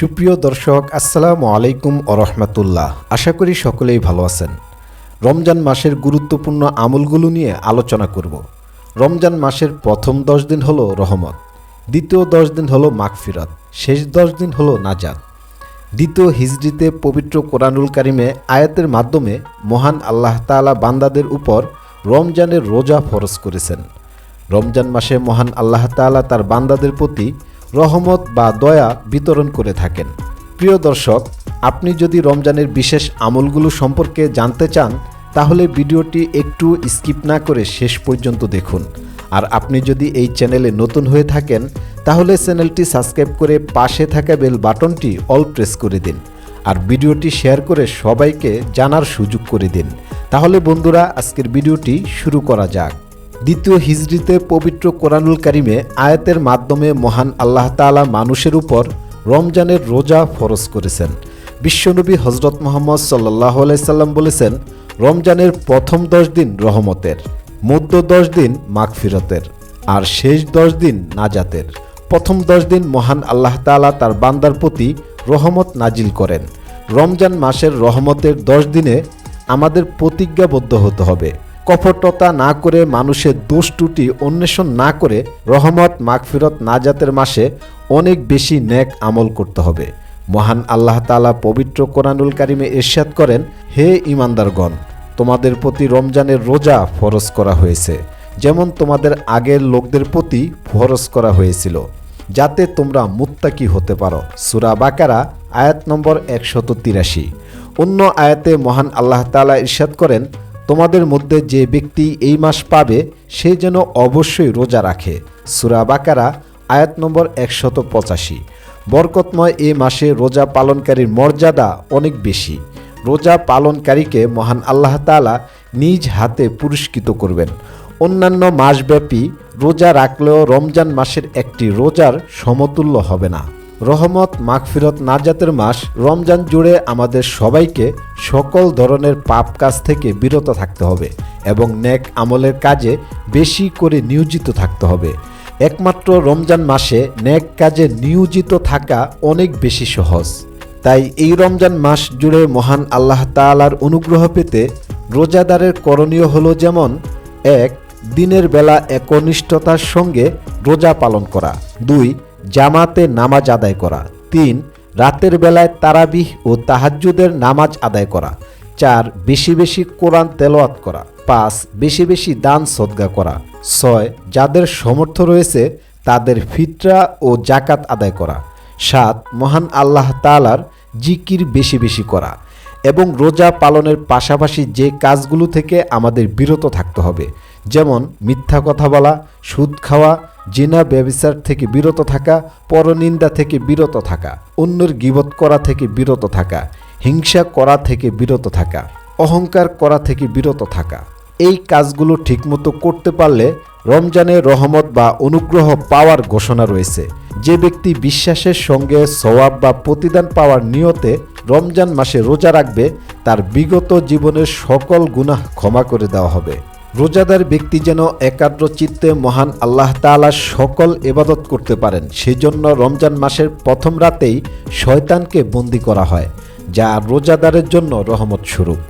সুপ্রিয় দর্শক, আসসালামু আলাইকুম রহমতুল্লাহ। আশা করি সকলেই ভালো আছেন। রমজান মাসের গুরুত্বপূর্ণ আমলগুলো নিয়ে আলোচনা করব। রমজান মাসের প্রথম দশ দিন হলো রহমত, দ্বিতীয় দশ দিন হলো মাগফিরাত, শেষ দশ দিন হলো নাজাদ দ্বিতীয় হিজড়িতে পবিত্র কোরআনুল কারিমে আয়াতের মাধ্যমে মহান আল্লাহ তাআলা বান্দাদের উপর রমজানের রোজা ফরজ করেছেন। রমজান মাসে মহান আল্লাহ তাআলা তার বান্দাদের প্রতি রহমত বা দয়া বিতরণ করে থাকেন। প্রিয় দর্শক, আপনি যদি রমজানের বিশেষ আমলগুলো সম্পর্কে জানতে চান, তাহলে ভিডিওটি একটু স্কিপ না করে শেষ পর্যন্ত দেখুন। আর আপনি যদি এই চ্যানেলে নতুন হয়ে থাকেন, তাহলে চ্যানেলটি সাবস্ক্রাইব করে পাশে থাকা বেল বাটনটি অল প্রেস করে দিন। আর ভিডিওটি শেয়ার করে সবাইকে জানার সুযোগ করে দিন। তাহলে বন্ধুরা, আজকের ভিডিওটি শুরু করা যাক। দ্বিতীয় হিজড়িতে পবিত্র কোরআনুল কারিমে আয়াতের মাধ্যমে মহান আল্লাহ তাআলা মানুষের উপর রমজানের রোজা ফরজ করেছেন। বিশ্বনবী হজরত মোহাম্মদ সাল্লাহ সাল্লাম বলেছেন, রমজানের প্রথম দশ দিন রহমতের, মধ্য দশ দিন মাগফিরতের, আর শেষ দশ দিন নাজাতের। প্রথম দশ দিন মহান আল্লাহ তাআলা তার বান্দার প্রতি রহমত নাজিল করেন। রমজান মাসের রহমতের দশ দিনে আমাদের প্রতিজ্ঞাবদ্ধ হতে হবে। কপটতা না করে মানুষের দোষ ত্রুটি অন্বেষণ না করে রহমত মাগফিরত নাজাতের মাসে অনেক বেশি ন্যাক আমল করতে হবে। মহান আল্লাহ তাআলা পবিত্র কোরআনুল কারিমে ইরশাদ করেন, হে ইমানদারগণ তোমাদের প্রতি রমজানের রোজা ফরজ করা হয়েছে, যেমন তোমাদের আগের লোকদের প্রতি ফরজ করা হয়েছিল, যাতে তোমরা মুত্তাকি হতে পারো। সুরা বাকারা, আয়াত নম্বর একশত তিরাশি। অন্য আয়াতে মহান আল্লাহ তাআলা ইরশাদ করেন তোমাদের মধ্যে যে ব্যক্তি এই মাস পাবে, সে যেন অবশ্যই রোজা রাখে। সুরা বাকারা, আয়াত নম্বর একশত পঁচাশি। বরকতময় এ মাসে রোজা পালনকারীর মর্যাদা অনেক বেশি। রোজা পালনকারীকে মহান আল্লাহ তাআলা নিজ হাতে পুরস্কৃত করবেন। অন্যান্য মাসব্যাপী রোজা রাখলেও রমজান মাসের একটি রোজার সমতুল্য হবে না। রহমত, মাগফিরত নাজাতের মাস, রমজান জুড়ে আমাদের সবাইকে সকল ধরনের পাপ কাজ থেকে বিরত থাকতে হবে এবং নেক আমলের কাজে বেশি করে নিয়োজিত থাকতে হবে। একমাত্র রমজান মাসে নেক কাজে নিয়োজিত থাকা অনেক বেশি সহজ। তাই এই রমজান মাস জুড়ে মহান আল্লাহ তাআলার অনুগ্রহ পেতে রোজাদারের করণীয় হলো যেমন, এক, দিনের বেলা একনিষ্ঠতার সঙ্গে রোজা পালন করা। দুই জামাতে নামাজ আদায় করা। তিন, রাতের বেলায় তারাবিহ ও তাহাজ্জুদের নামাজ আদায় করা। চার, বেশি বেশি কোরআন তেলাওয়াত করা। পাঁচ, বেশি বেশি দান সদ্গা করা। ছয়, যাদের সমর্থ রয়েছে, তাদের ফিতরা ও জাকাত আদায় করা। সাত, মহান আল্লাহ তাআলার জিকির বেশি বেশি করা এবং রোজা পালনের পাশাপাশি যে কাজগুলো থেকে আমাদের বিরত থাকতে হবে। যেমন মিথ্যা কথা বলা, সুদ খাওয়া, জিনা, ব্যবচার থেকে বিরত থাকা, পরনিন্দা থেকে বিরত থাকা, অন্যের গিবত করা থেকে বিরত থাকা, হিংসা করা থেকে বিরত থাকা, অহংকার করা থেকে বিরত থাকা। এই কাজগুলো ঠিকমতো করতে পারলে রমজানে রহমত বা অনুগ্রহ পাওয়ার ঘোষণা রয়েছে। যে ব্যক্তি বিশ্বাসের সঙ্গে সওয়াব বা প্রতিদান পাওয়ার নিয়তে রমজান মাসে রোজা রাখবে, তার বিগত জীবনের সকল গুনাহ ক্ষমা করে দেওয়া হবে। রোজাদার ব্যক্তি যেন একাগ্র চিত্তে মহান আল্লাহ তাআলার সকল এবাদত করতে পারেন, সেজন্য রমজান মাসের প্রথম রাতেই শয়তানকে বন্দি করা হয়, যা রোজাদারের জন্য রহমত স্বরূপ।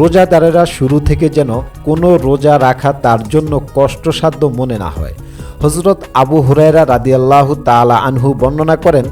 রোজাদারেরা শুরু থেকে যেন কোনো রোজা রাখা তার জন্য কষ্টসাধ্য মনে না হয়। হজরত আবু হুরায়রা রাদিয়াল্লাহু তাআলা আনহু বর্ণনা করেন,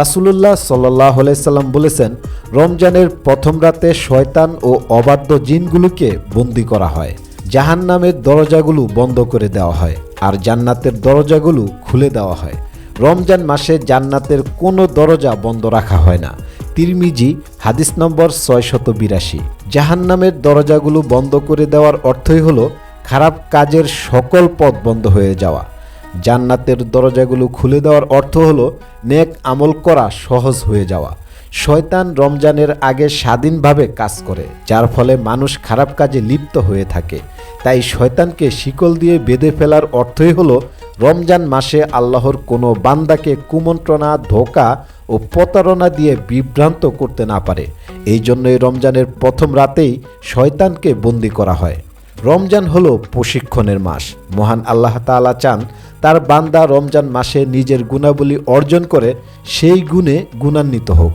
রাসুলুল্লাহ সাল্লাহ সাল্লাম বলেছেন, রমজানের প্রথম রাতে শয়তান ও অবাধ্য জিনগুলোকে বন্দি করা হয়। জাহান নামের দরজাগুলো বন্ধ করে দেওয়া হয় আর জান্নাতের দরজাগুলো খুলে দেওয়া হয়। রমজান মাসে জান্নাতের কোনো দরজা বন্ধ রাখা হয় না। তিরমিজি, হাদিস নম্বর ছয়শত বিরাশি জাহান নামের দরজাগুলো বন্ধ করে দেওয়ার অর্থই হলো খারাপ কাজের সকল পথ বন্ধ হয়ে যাওয়া। জান্নাতের দরজাগুলো খুলে দেওয়ার অর্থ হলো নেক আমল করা সহজ হয়ে যাওয়া। শয়তান রমজানের আগে স্বাধীনভাবে কাজ করে, যার ফলে মানুষ খারাপ কাজে লিপ্ত হয়ে থাকে। তাই শয়তানকে শিকল দিয়ে বেঁধে ফেলার অর্থই হলো রমজান মাসে আল্লাহর কোনো বান্দাকে কুমন্ত্রণা, ধোকা ও প্রতারণা দিয়ে বিভ্রান্ত করতে না পারে। এই জন্যই রমজানের প্রথম রাতেই শয়তানকে বন্দি করা হয়। রমজান হলো প্রশিক্ষণের মাস। মহান আল্লাহ তাআলা চান তার বান্দা রমজান মাসে নিজের গুণাবলী অর্জন করে সেই গুণে গুণান্বিত হোক।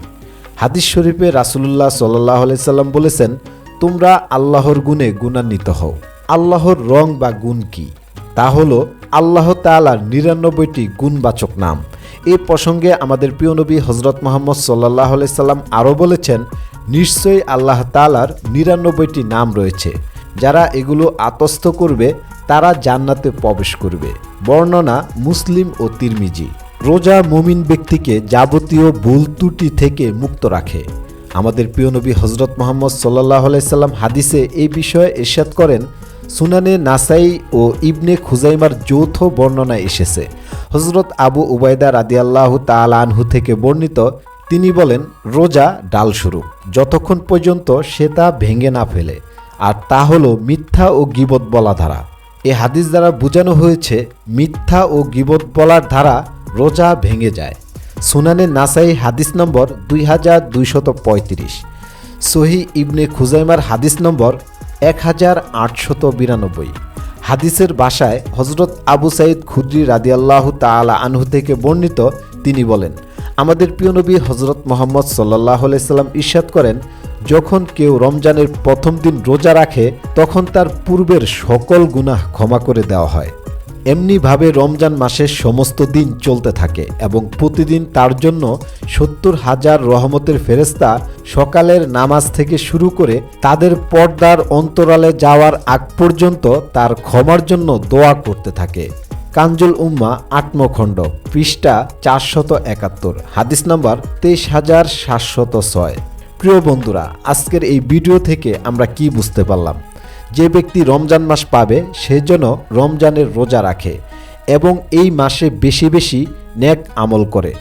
হাদিস শরীফে রাসুলুল্লাহ সাল্লাহ সাল্লাম বলেছেন, তোমরা আল্লাহর গুণে গুণান্বিত হও। আল্লাহর রং বা গুণ কি? তা হল আল্লাহ তাআলার নিরানব্বইটি গুণবাচক নাম। এ প্রসঙ্গে আমাদের প্রিয় নবী হজরত মোহাম্মদ সাল্লাহ সাল্লাম আরও বলেছেন, নিশ্চয়ই আল্লাহ তালার নিরানব্বইটি নাম রয়েছে। যারা এগুলো আতস্থ করবে, তারা জান্নাতে প্রবেশ করবে। বর্ণনা মুসলিম ও তিরমিজি। রোজা মুমিন ব্যক্তিকে যাবতীয় ভুল ত্রুটি থেকে মুক্ত রাখে। আমাদের প্রিয় নবী হজরত মোহাম্মদ সাল্লাহ সাল্লাম হাদিসে এই বিষয়ে এরশাদ করেন সুনানে নাসাই ও ইবনে খুজাইমার যৌথ বর্ণনা এসেছে। হজরত আবু উবায়দা রাদিয়াল্লাহ তাল আনহু থেকে বর্ণিত, তিনি বলেন, রোজা ডাল শুরু। যতক্ষণ পর্যন্ত সে তা ভেঙে না ফেলে। আর তা হলো মিথ্যা ও গিবত বলা ধারা। এ হাদিস দ্বারা বোঝানো হয়েছে, মিথ্যা ও গিবত বলার ধারা রোজা ভেঙে যায়। সুনানে নাসাই হাদিস নম্বর দুই হাজার দুইশত পঁয়ত্রিশ। সহি ইবনে খুজাইমার হাদিস নম্বর এক হাজার আটশত বিরানব্বই। হাদিসের বাসায় হজরত আবু সাইদ খুদ্রি রাদিয়াল্লাহু তালা আনহু থেকে বর্ণিত তিনি বলেন, আমাদের প্রিয় নবী হজরত মোহাম্মদ সাল্লাহ আলাইসাল্লাম ঈশ্বাদ করেন, যখন কেউ রমজানের প্রথম দিন রোজা রাখে, তখন তার পূর্বের সকল গুনাহ ক্ষমা করে দেওয়া হয়। এমনিভাবে রমজান মাসের সমস্ত দিন চলতে থাকে এবং প্রতিদিন তার জন্য সত্তর হাজার রহমতের ফেরেস্তা সকালের নামাজ থেকে শুরু করে তাদের পর্দার অন্তরালে যাওয়ার আগ পর্যন্ত তার ক্ষমার জন্য দোয়া করতে থাকে। কাঞ্জুল উম্মা আত্মখণ্ড পৃষ্ঠা চারশত একাত্তর, হাদিস নম্বর তেইশ হাজার সাতশত ছয়। প্রিয় বন্ধুরা, আজকের এই ভিডিও থেকে আমরা কি বুঝতে পারলাম? যে ব্যক্তি রমজান মাস পাবে, সে যেন রমজানের রোজা রাখে এবং এই মাসে বেশি বেশি নেক আমল করে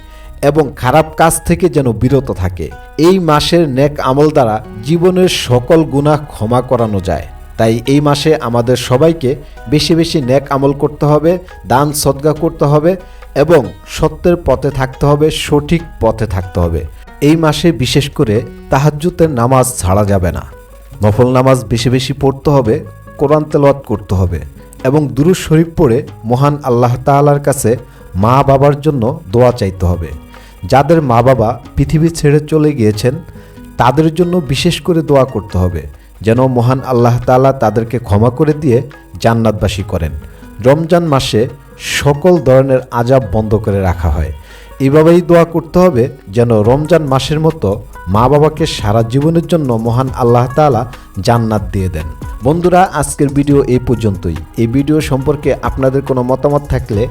এবং খারাপ কাজ থেকে যেন বিরত থাকে। এই মাসের নেক আমল দ্বারা জীবনের সকল গুনাহ ক্ষমা করানো যায়। তাই এই মাসে আমাদের সবাইকে বেশি বেশি নেক আমল করতে হবে, দান সদ্গা করতে হবে এবং সত্যের পথে থাকতে হবে, সঠিক পথে থাকতে হবে। এই মাসে বিশেষ করে তাহাজ্জুতের নামাজ ছাড়া যাবে না। নফল নামাজ বেশি বেশি পড়তে হবে, কোরআন তেলাওয়াত করতে হবে এবং দুরুজ শরীফ পড়ে মহান আল্লাহ তাআলার কাছে মা বাবার জন্য দোয়া চাইতে হবে। যাদের মা বাবা পৃথিবী ছেড়ে চলে গিয়েছেন, তাদের জন্য বিশেষ করে দোয়া করতে হবে যেন মহান আল্লাহ তাআলা তাদেরকে ক্ষমা করে দিয়ে জান্নাতবাসী করেন। রমজান মাসে সকল ধরনের আজাব বন্ধ করে রাখা হয়। এভাবেই দোয়া করতে হবে যেন রমজান মাসের মতো মা বাবাকে সারা জীবনের জন্য মহান আল্লাহ তাআলা জান্নাত দিয়ে দেন। বন্ধুরা, আজকের ভিডিও এই পর্যন্তই। এই ভিডিও সম্পর্কে আপনাদের কোনো মতামত থাকলে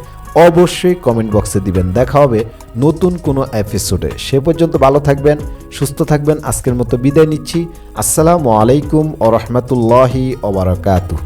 অবশ্যই কমেন্ট বক্সে দিবেন। দেখা হবে নতুন কোনো এপিসোডে। সে পর্যন্ত ভালো থাকবেন, সুস্থ থাকবেন। আজকের মতো বিদায় নিচ্ছি। আসসালামু আলাইকুম ও রহমতুল্লাহি ওবরাকাতুহ